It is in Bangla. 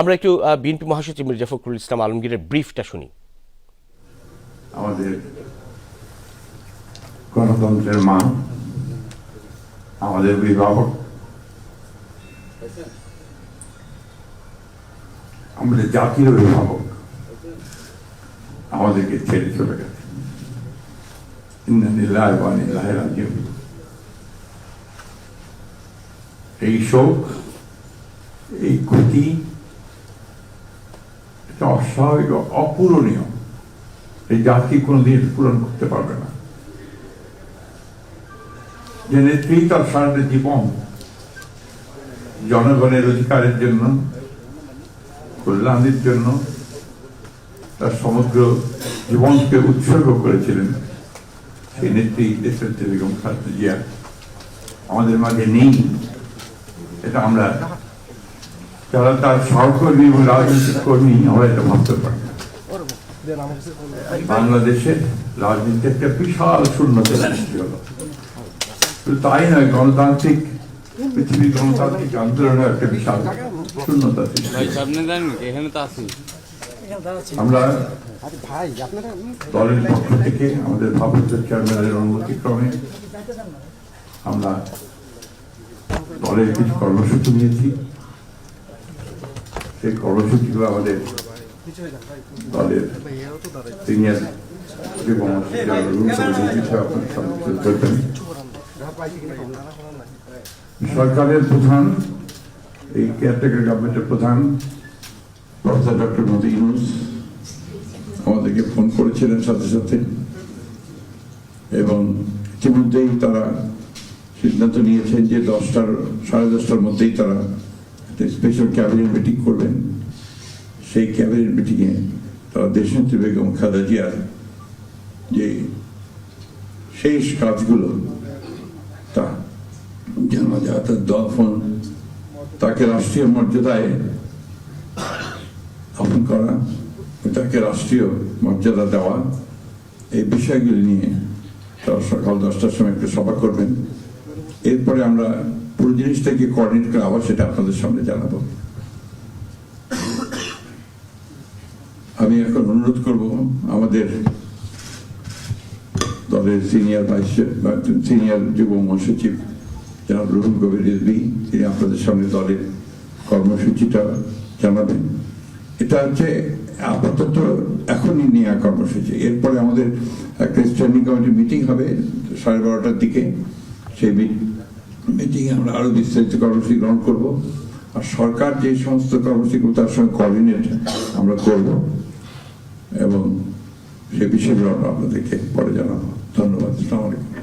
আমরা একটু বিএনপি মহাসচিব মির্জা ফখরুল ইসলাম আলমগীরের ব্রিফটা শুনি আমাদের গণতন্ত্রের মা আমাদের অভিভাবক আমাদের জাতির অভিভাবক আমাদেরকে ছেড়ে চলে গেছে। এই শোক, এই ক্ষতি এটা অস্বাভাবিক, অপূরণীয়। এই জাতি কোনোদিন পূরণ করতে পারবে না। যে নেত্রী, তার সারাটা জীবন জনগণের অধিকারের জন্য, কল্যাণের জন্য, তার সমগ্র জীবনকে উৎসর্গ করেছিলেন সেই নেত্রী দেশনেত্রী বেগম খালেদা জিয়া। আমাদের মাঝে নেই, এটা আমরা যারা তার সহকর্মী এবং রাজনৈতিক কর্মী, আমরা এটা ভাবতে পারি না। বাংলাদেশের রাজনীতি একটা বিশাল শূন্যতা সৃষ্টি হলো। তাই নয়, গণতান্ত্রিক পৃথিবীর গণতান্ত্রিক আন্দোলনের একটা বিশাল শূন্যতা সৃষ্টি আমরা দলের পক্ষ থেকে আমাদের ভারপ্রাপ্ত চেয়ারম্যানের অনুমতি ক্রমে আমরা দলের কিছু কর্মসূচি নিয়েছি। সেই কর্মসূচিগুলো আমাদের দলের সিনিয়র। সরকারের প্রধান, এই কেয়ারটেকার গভর্নমেন্টের প্রধান প্রফেসর ডক্টর মোদী ইউনুস আমাদেরকে ফোন করেছিলেন সাথে সাথে এবং ইতিমধ্যেই তারা সিদ্ধান্ত নিয়েছেন যে দশটার, সাড়ে দশটার মধ্যেই তারা স্পেশাল ক্যাবিনেট মিটিং করবেন। সেই ক্যাবিনেট মিটিংয়ে তারা দেশনেত্রী বেগম খালেদা জিয়ার যে শেষ কাজগুলো, তা জানা যায় তার দফন, তাকে রাষ্ট্রীয় মর্যাদায় দাফন করা, তাকে রাষ্ট্রীয় মর্যাদা দেওয়া, এই বিষয়গুলি নিয়ে তারা সকাল দশটার সময় একটু সভা করবেন। এরপরে আমরা পুরো জিনিসটাকে কোঅর্ডিনেট করে আবার সেটা আপনাদের সামনে জানাব। আমি এখন অনুরোধ করব আমাদের দলের সিনিয়র ভাইস সিনিয়র যুব মহাসচিব জনাব রুহুল কবির রিজবি তিনি আপনাদের সামনে দলের কর্মসূচিটা জানাবেন। এটা হচ্ছে আপাতত এখনই নেওয়া কর্মসূচি। এরপরে আমাদের একটা স্ট্যান্ডিং কমিটি মিটিং হবে সাড়ে বারোটার দিকে। সেই মিটিংয়ে আমরা আরও বিস্তারিত কর্মসূচি গ্রহণ করব। আর সরকার যে সমস্ত কর্মসূচিগুলো তার সঙ্গে কোঅর্ডিনেট আমরা করব এবং সে বিষয়ে আপনাদেরকে পরে জানাব। ধন্যবাদ। আসসালামু আলাইকুম।